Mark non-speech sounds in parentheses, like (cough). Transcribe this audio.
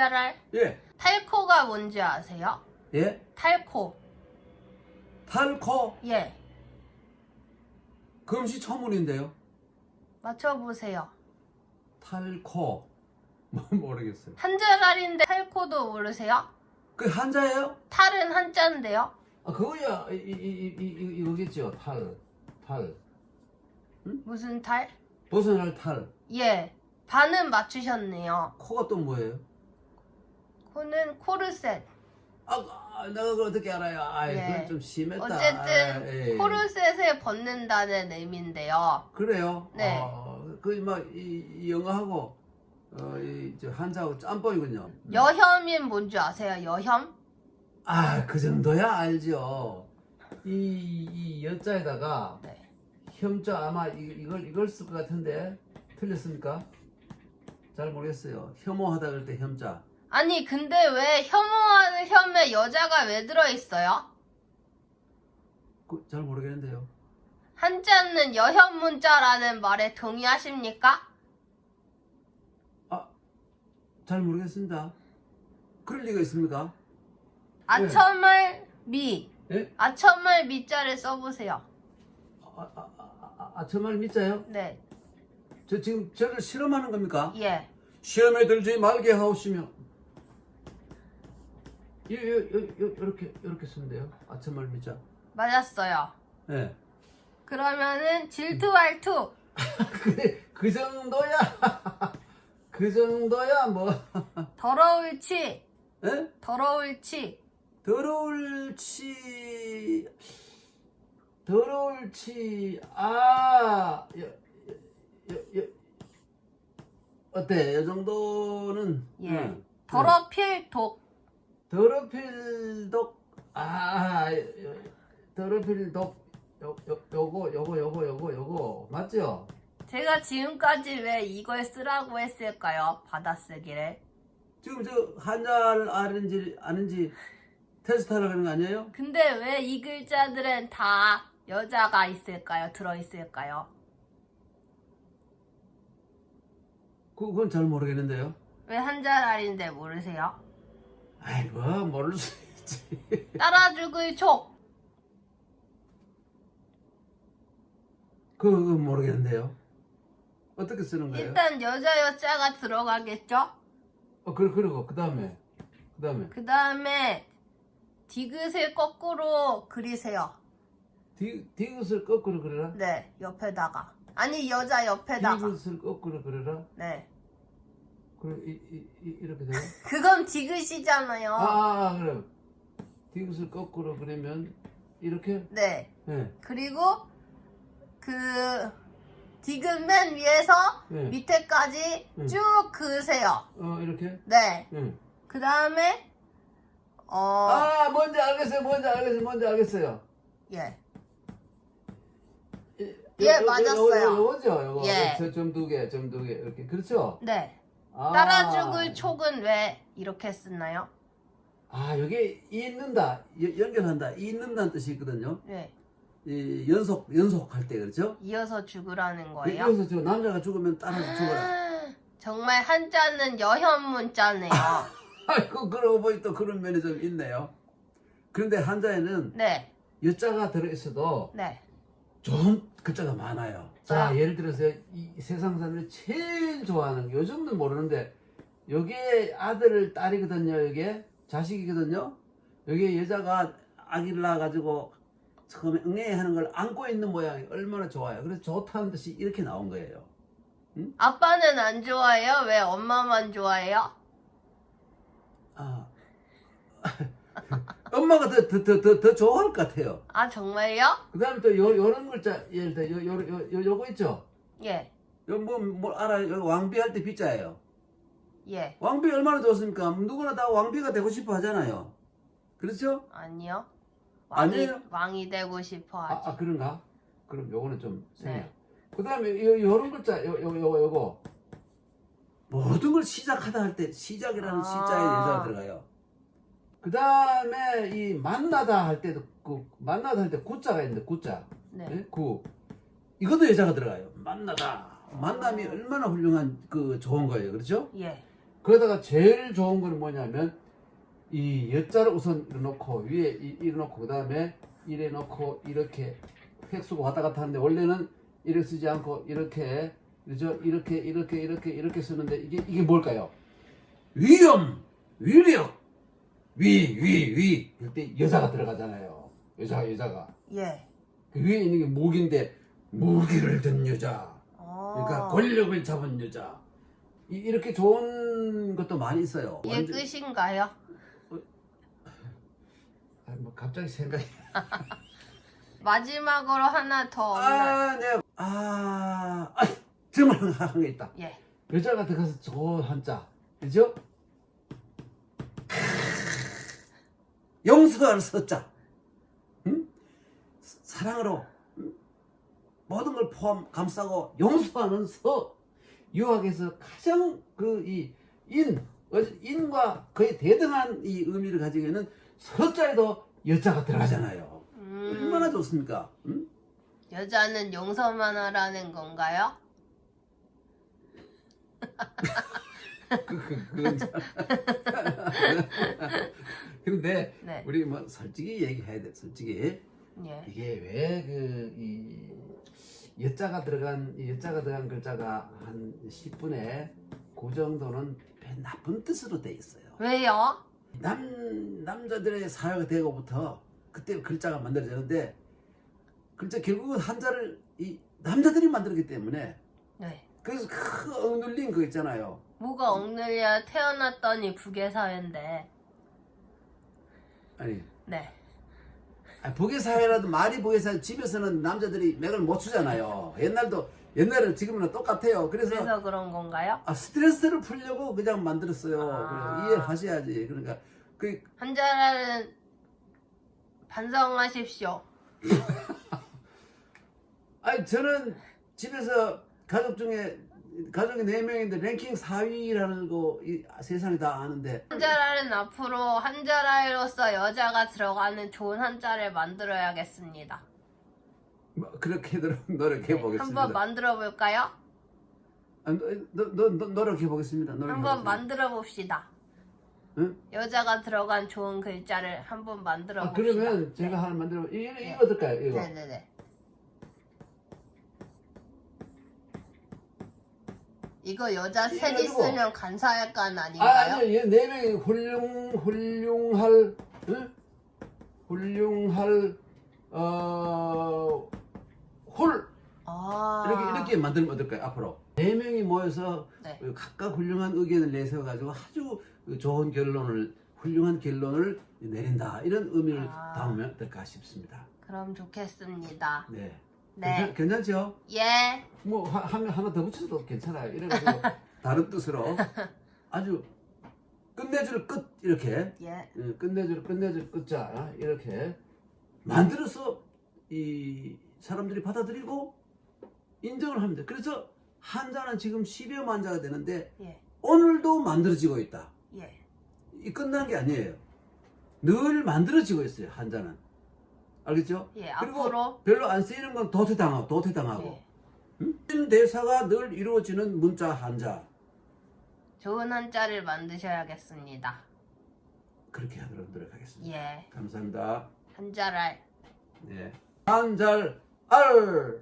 알 예. 탈코가 뭔지 아세요? 예. 탈코. 탈코. 예. 금시 초문인데요. 맞춰보세요. 탈코. (laughs) 뭐 모르겠어요. 한자랄인데 탈코도 모르세요? 그 한자예요? 탈은 한자인데요. 아 그거야 이, 이, 이, 이, 이- 이거겠죠 탈, 탈 무슨 탈? 벗어날 탈. 예. 반은 맞추셨네요. 코가 또 뭐예요? 코는 코르셋. 아, 아 내가 그걸 어떻게 알아요? 아, 예. 그건 좀 심했다. 어쨌든 아, 예. 코르셋을 벗는다는 의미인데요. 그래요? 네. 어, 그막이 이 영어하고 어, 이 저 한자하고 짬뽕이군요. 여혐인 뭔지 아세요? 여혐? 아, 그 정도야 알죠. 이, 이 여자에다가 네. 혐자 아마 이, 이걸 이걸 쓸 것 같은데 틀렸습니까? 잘 모르겠어요. 혐오하다 그럴 때 혐자. 아니 근데 왜 혐오하는 혐에 여자가 왜 들어있어요? 그, 잘 모르겠는데요. 한자는 여혐 문자라는 말에 동의하십니까? 아, 잘 모르겠습니다. 그럴 리가 있습니까? 아첨을 미. 예? 아첨을 미자를 써보세요. 아, 아, 아, 아, 아 정말 믿자요? 네. 저 지금 저를 실험하는 겁니까? 예. 시험에 들지 말게 하옵시며. 요, 요, 요, 요, 요렇게 요렇게 쓰면 돼요. 아첨을 믿자. 맞았어요. 예. 그러면은 질투할투. (laughs) 그래 그 정도야 (laughs) 그 정도야 뭐 (laughs) 더러울치. 예? 더러울치. 더러울치 더러울치 아 여, 여, 여, 여, 어때? 이 정도는 예. 응. 더럽힐 독. 더럽힐독 아 여- 더럽힐독 요, 요, 요거 요거 요거 요거 요거 맞죠? 제가 지금까지 왜 이걸 쓰라고 했을까요? 받아쓰기를. 지금 저 한자를 아는지 아는지 테스트하려고 하는 거 아니에요? 근데 왜 이 글자들은 다 여자가 있을까요? 들어있을까요? 그- 그건 잘 모르겠는데요. 왜 한자랄인데 모르세요? 아이고 모를 수 있지. (laughs) 따라 죽을 촉. 그건 모르겠는데요. 어떻게 쓰는 거예요? 일단 여자 여자가 들어가겠죠? 어 그래 그리고 그 다음에 그 다음에 그 다음에 디귿을 거꾸로 그리세요. 디 디귿을 거꾸로 그려라. 네, 옆에다가. 아니 여자 옆에다가. 디귿을 거꾸로 그려라. 네. 그럼 이, 이, 이, 이렇게 돼요? 그건 디귿이잖아요. 아, 아, 아 그래. 디귿을 거꾸로 그리면 이렇게. 네. 네. 그리고 그 디귿 맨 위에서 네. 밑에까지 음. 쭉 그으세요. 어 이렇게. 네. 네. 그 다음에 어 아 뭔지 알겠어요. 뭔지 알겠어요. 뭔지 알겠어요. 예. 이- 예, 요- 맞았어요. 요- 요거죠. 요거. 예. 점두 개, 점 두 개 이렇게. 그렇죠. 네. 아. 따라 죽을 촉은 왜 이렇게 쓰나요? 아 여기 있는다, 여- 연결한다, 있는다는 뜻이 있거든요. 네. 이 연속 연속할 때 그렇죠? 이어서 죽으라는 거예요. 여기서 저 남자가 죽으면 따라서 죽어라. 아, 정말 한자는 여혐 문자네요. (laughs) 아이고 그러고 보니 또 그런 면이 좀 있네요. 그런데 한자에는 네. 여자가 들어 있어도 네. 좀 글자가 많아요. 자 아. 예를 들어서 이 세상 사람들이 제일 좋아하는 게 요즘은 모르는데 여기에 아들 딸이거든요 여기에 자식이거든요 여기에 여자가 아기를 낳아가지고 처음에 응애 하는 걸 안고 있는 모양이 얼마나 좋아요 그래서 좋다는 뜻이 이렇게 나온 거예요 아빠는 안 좋아해요? 왜 엄마만 좋아해요? 아 (laughs) 엄마가 더 더 더 더 더 좋아할 것 같아요 아 정말요? 그 다음에 또 요, 요런 글자 예를 들어 요, 요, 요, 요, 요거 있죠 예. 뭐, 뭐 알아요 여기 왕비 할 때 비자예요 예. 왕비 얼마나 좋습니까 누구나 다 왕비가 되고 싶어 하잖아요 그렇죠? 아니요. 왕이, 아니에요? 왕이 되고 싶어 아, 하지. 아 그런가 그럼 요거는 좀 세네 네. 그 다음에 요, 요런 글자 요, 요, 요거 요거 모든 걸 시작하다 할 때 시작이라는 아. 시자에 여자가 들어가요. 그 다음에 이 만나다 할 때도 그 만나다 할 때 구자가 있는데 구자 네. 예? 구 이것도 여자가 들어가요. 만나다. 만남이 얼마나 훌륭한 그 좋은 거예요. 그렇죠? 예. 그러다가 제일 좋은 건 뭐냐면 이 여자를 우선 이래놓고 위에 이- 이래놓고 그 다음에 이래 놓고 이렇게 획수가 왔다 갔다 하는데 원래는 이렇게 쓰지 않고 이렇게 그죠? 이렇게 이렇게 이렇게 이렇게 쓰는데 이게 이게 뭘까요? 위험, 위력, 위 위위 이때 여자가 들어가잖아요. 여자가 여자가 예. 그 위에 있는 게 무기인데 무기를 든 여자. 어. 그러니까 권력을 잡은 여자. 이- 이렇게 좋은 것도 많이 있어요. 이게 완전- 끝인가요? 아, 뭐 갑자기 생각이. (laughs) 마지막으로 하나 더 없나요? 아, 네. 아, 아 정말 한게 있다. 예. 여자가 들어가서 좋은 한자, 그죠? 용서할 서자. 응? 사랑으로 응? 모든 걸 포함 감싸고 용서하는 서. 유학에서 가장 그 이 인, 어, 인과 거의 대등한 이 의미를 가지고 있는 서자에도 여자가 들어가잖아요. 음, 얼마나 좋습니까? 응? 여자는 용서만 하라는 건가요? (laughs) 그, 그, 그건 참. 그런데 (laughs) 네. 우리 뭐 솔직히 얘기해야 돼. 솔직히 예. 이게 왜 그 이 여자가 들어간 이 여자가 들어간 글자가 한 10분의 9 정도는 배 나쁜 뜻으로 돼 있어요. 왜요? 남 남자들의 사회가 되고부터 그때 글자가 만들어지는데 글자 결국은 한자를 이 남자들이 만들었기 때문에 네. 그래서 그 억눌린 거 있잖아요. 뭐가 억눌려 태어났더니 북의 사회인데. 아니 네. 아니, 북의 사회라도 말이 북의 사회 집에서는 남자들이 맥을 못 추잖아요. 옛날도 옛날은 지금은 똑같아요. 그래서, 그래서 그런 건가요? 아, 스트레스를 풀려고 그냥 만들었어요. 아. 그래서 이해하셔야지. 그러니까 그 한자라는 반성하십시오. (laughs) 아니 저는 집에서 가족 중에 가족이 네 명인데 랭킹 4위라는 거 이 세상이 다 아는데 한자라는 앞으로 한자라로서 여자가 들어가는 좋은 한자를 만들어야겠습니다. 뭐 그렇게들 (laughs) 노력해 네, 보겠습니다. 한번 만들어 볼까요? 아, 노력해 보겠습니다. 한번. 만들어 봅시다. 응? 여자가 들어간 좋은 글자를 한번 만들어 아, 봅시다. 그러면 제가 하나 만들어 이거, 이거 어떨까요? 이거 네네네. 이거 여자 이거 셋 가지고. 있으면 간사약관 아 아닌가요? 아니요 얘네 명이 훌륭 훌륭할 응? 훌륭할 어훌 아, 이렇게 이렇게 만들면 어떨까요? 앞으로 네 명이 모여서 네. 그 각각 훌륭한 의견을 내세워 가지고 아주 그 좋은 결론을 훌륭한 결론을 내린다 이런 의미를 아. 담으면 어떨까 싶습니다. 그럼 좋겠습니다. 네. 네. 괜찮, 괜찮 죠? 예. 뭐 하- 하나 더 붙여도 괜찮아요. 이래가지고 (laughs) 다른 뜻으로 아주 끝내줄 끝 이렇게 예. 예, 끝내줄 끝내줄 끝자 이렇게 만들어서 이 사람들이 받아들이고 인정을 합니다. 그래서 한자는 지금 10여 만 자가 되는데 예. 오늘도 만들어지고 있다. 예. 이 끝난 게 아니에요. 늘 만들어지고 있어요. 한자는. 알겠죠? 예. 그리고 앞으로 별로 안 쓰이는 건 도태당하고 도태당하고 예. 음? 대사가 늘 이루어지는 문자 한자 좋은 한자를 만드셔야겠습니다. 그렇게 하도록 노력하겠습니다. 예. 감사합니다. 한자랄. 네. 한잘 알